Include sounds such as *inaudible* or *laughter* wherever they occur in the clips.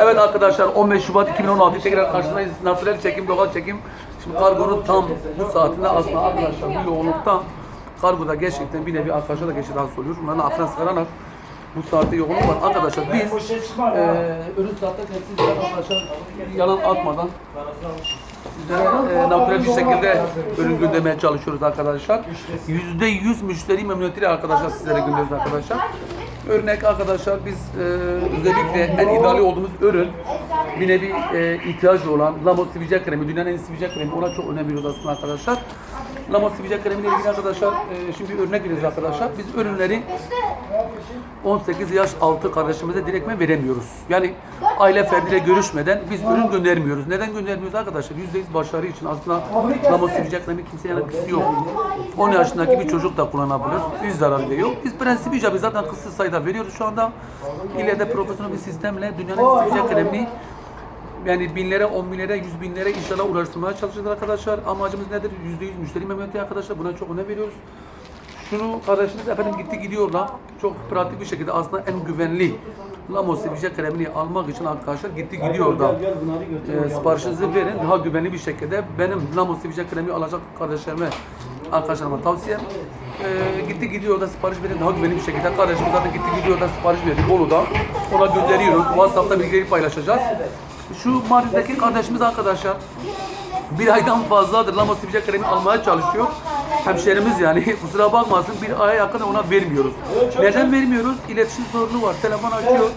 Evet arkadaşlar 15 Şubat 2016 tekrar karşınızdayız. Natürel çekim, lokal çekim. Şimdi kargonun tam bu saatinde aslında arkadaşlar bu yoğunlukta kargoda gerçekten bir nevi arkadaşlar da rahatsız oluyor. Bunların aklına sıkararak bu saatte yoğunluk var. Arkadaşlar biz eee ürün saatte siz arkadaşlar yalan atmadan sizlere e, natürel bir şekilde ürün göndermeye çalışıyoruz arkadaşlar. Yüzde yüz müşteri memnuniyetiyle arkadaşlar sizlere gönderiyoruz arkadaşlar. Örnek arkadaşlar biz e, özellikle en ideali olduğumuz ürün bir nevi e, ihtiyacı olan Lamos sivilce kremi, dünyanın en sivilce kremi ona çok önem veriyoruz aslında arkadaşlar. Lamos sivilce kremi ile ilgili arkadaşlar e, şimdi örnek veriyoruz arkadaşlar. Biz ürünleri 18 yaş altı kardeşimize direktmen veremiyoruz. Yani aile ferdiyle görüşmeden biz ürün göndermiyoruz. Neden göndermiyoruz arkadaşlar? %100 başarı için aslında Lamos sivilce kremi kimseye alakası yok. 10 yaşındaki bir çocuk da kullanabilir. Hiç zararı yok. Biz prensibi icabı zaten kısıtlı sayıda veriyoruz şu anda. İleride profesyonel bir sistemle dünyanın sivilce kremini yani binlere, on binlere, yüz binlere inşallah uğraştırmaya çalışacağız arkadaşlar. Amacımız nedir? Yüzde yüz müşteri memnuniyeti arkadaşlar. Buna çok önem veriyoruz. Şunu kardeşiniz efendim gitti gidiyorlar. Çok pratik bir şekilde aslında en güvenli Lamos sivilce kremini almak için arkadaşlar gitti gidiyor da e, siparişinizi verin. Daha güvenli bir şekilde benim Lamos sivilce kremi alacak kardeşlerime arkadaşlarıma tavsiyem. E, gitti gidiyor da sipariş verin daha güvenli bir şekilde. Kardeşim zaten gitti gidiyor da sipariş verdi Bolu'da. Ona gönderiyoruz. WhatsApp'ta bilgileri paylaşacağız. Şu Mardin'deki kardeşimiz arkadaşlar bir aydan fazladır Lamos sivilce kremi almaya çalışıyor. Hemşerimiz yani *laughs* kusura bakmasın bir aya yakın ona vermiyoruz. Neden vermiyoruz? İletişim sorunu var. Telefon açıyor.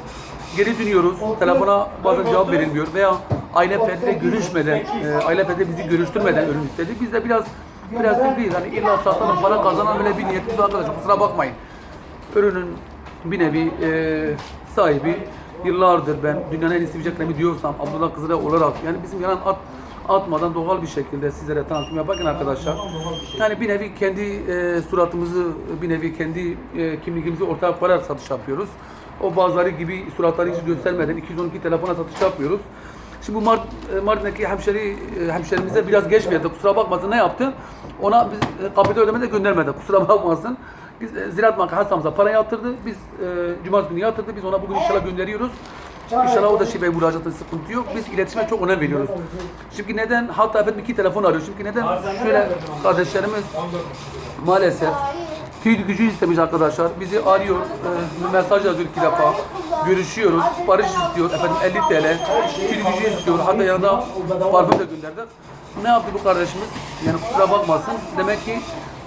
Geri dönüyoruz. Telefona bazen cevap verilmiyor veya aile ferdiyle görüşmeden, e, aile ferdiyle bizi görüştürmeden ürün istedi. Biz de biraz biraz değil. Hani illa satalım para kazanan öyle bir niyetimiz arkadaşlar. Kusura bakmayın. Ürünün bir nevi e, sahibi yıllardır ben dünyanın en iyi sivilce kremi diyorsam Abdullah Kızılay olarak yani bizim yalan at atmadan doğal bir şekilde sizlere tanıtım yaparken arkadaşlar yani bir nevi kendi e, suratımızı bir nevi kendi e, kimliğimizi ortaya koyarak satış yapıyoruz. O bazıları gibi suratları hiç göstermeden 212 telefona satış yapıyoruz. Şimdi bu Mart, e, Mardin'deki hemşeri, e, hemşerimize biraz geç verdi. Kusura bakmasın ne yaptı? Ona biz e, kapita ödeme de göndermedi. Kusura bakmasın. Biz e, Ziraat Bankası hasamıza para yatırdı. Biz e, Cumartesi günü yatırdı. Biz ona bugün inşallah gönderiyoruz. İnşallah o da şifreyi vuracaktır, sıkıntı yok. Biz iletişime çok önem veriyoruz. Şimdi neden, hatta efendim iki telefon arıyor. Şimdi neden şöyle kardeşlerimiz maalesef tüy gücü istemiş arkadaşlar. Bizi arıyor, e, mesaj yazıyor iki defa. Görüşüyoruz, sipariş istiyor. Efendim 50 TL, tüy gücü istiyor. Hatta yanında parfüm de gönderdik. Ne yaptı bu kardeşimiz? Yani kusura bakmasın. Demek ki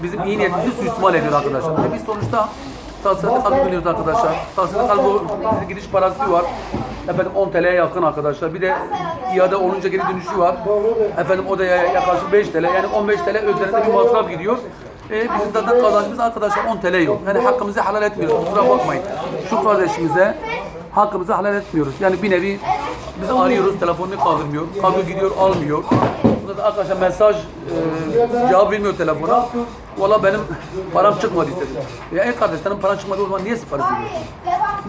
bizim iyi niyetimizi suistimal ediyor arkadaşlar. Ve biz sonuçta Tahsilatı kalbi biliyoruz arkadaşlar. Tahsilatı kalbi gidiş parası var. Efendim 10 TL'ye yakın arkadaşlar. Bir de iade olunca geri dönüşü var. Efendim o da yaklaşık 5 TL. Yani 15 TL üzerinde bir masraf gidiyor. E, bizim zaten kazancımız arkadaşlar 10 TL yok. Yani hakkımızı helal etmiyoruz. Kusura bakmayın. Şu kardeşimize hakkımızı helal etmiyoruz. Yani bir nevi biz arıyoruz, telefonunu kaldırmıyor. Kalkıyor gidiyor, almıyor. Burada da arkadaşlar mesaj e, cevap vermiyor telefona. Valla benim param çıkmadı istedim. Ya en kardeşlerim paran çıkmadı o zaman niye sipariş veriyorsun?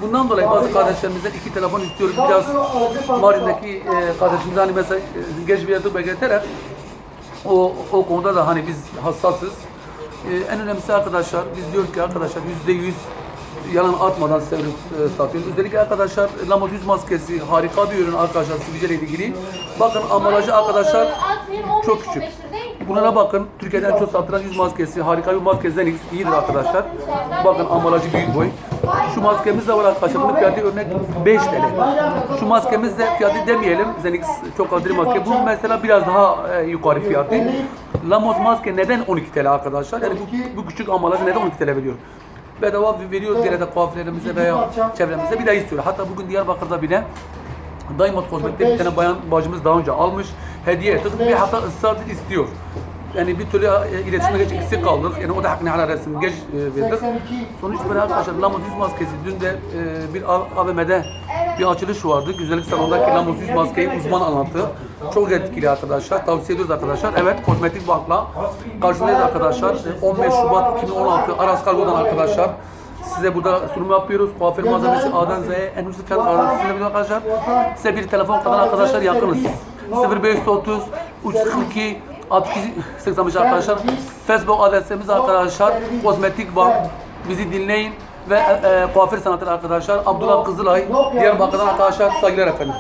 Bundan dolayı bazı kardeşlerimizden iki telefon istiyoruz. Biraz Mardin'deki e, kardeşimize hani mesela e, geç bir yatıp bekleterek o, o konuda da hani biz hassasız. E, en önemlisi arkadaşlar biz diyoruz ki arkadaşlar yüzde yüz yalan atmadan ürün e, satıyoruz. Özellikle arkadaşlar Lamot yüz maskesi harika bir ürün arkadaşlar sivilce ile ilgili. Bakın ambalajı arkadaşlar çok küçük. Bunlara bakın. Türkiye'den çok satılan yüz maskesi. Harika bir maske Zenix. iyidir arkadaşlar. Bakın ambalajı büyük boy. Şu maskemiz de var arkadaşlar. Bunun fiyatı örnek 5 TL. Şu maskemiz de fiyatı demeyelim. Zenix çok adil maske. Bu mesela biraz daha e, yukarı fiyatı. Lamos maske neden 12 TL arkadaşlar? Yani bu, bu küçük ambalajı neden 12 TL veriyor? Bedava veriyoruz gene de kuaförlerimize veya çevremize bir daha istiyor. Hatta bugün Diyarbakır'da bile Diamond Kozmetik'te bir tane bayan bacımız daha önce almış. Hediye ettik. Bir hatta ısrardır istiyor. Yani bir türlü e, iletişime geç eksik kaldık. Yani o da hakkını helal etsin. Geç e, verdik. Sonuç böyle arkadaşlar Lamos yüz maskesi. Dün de e, bir AVM'de bir açılış vardı. Güzellik salonundaki Lamos yüz maskeyi uzman anlattı. Çok etkili arkadaşlar. Tavsiye ediyoruz arkadaşlar. Evet kozmetik bakla. Karşınızdayız arkadaşlar. E, 15 Şubat 2016 Aras Kargo'dan arkadaşlar. Size burada sunum yapıyoruz. Kuaför malzemesi A'dan Z'ye en ucuz fiyat arasında arkadaşlar. Size bir telefon kadar arkadaşlar yakınız. 0530 342 62 85 arkadaşlar. Facebook adresimiz arkadaşlar. Kozmetik var. Bizi dinleyin. Ve e, kuaför sanatları arkadaşlar. Abdullah Kızılay, Diyarbakır'dan arkadaşlar saygılar efendim.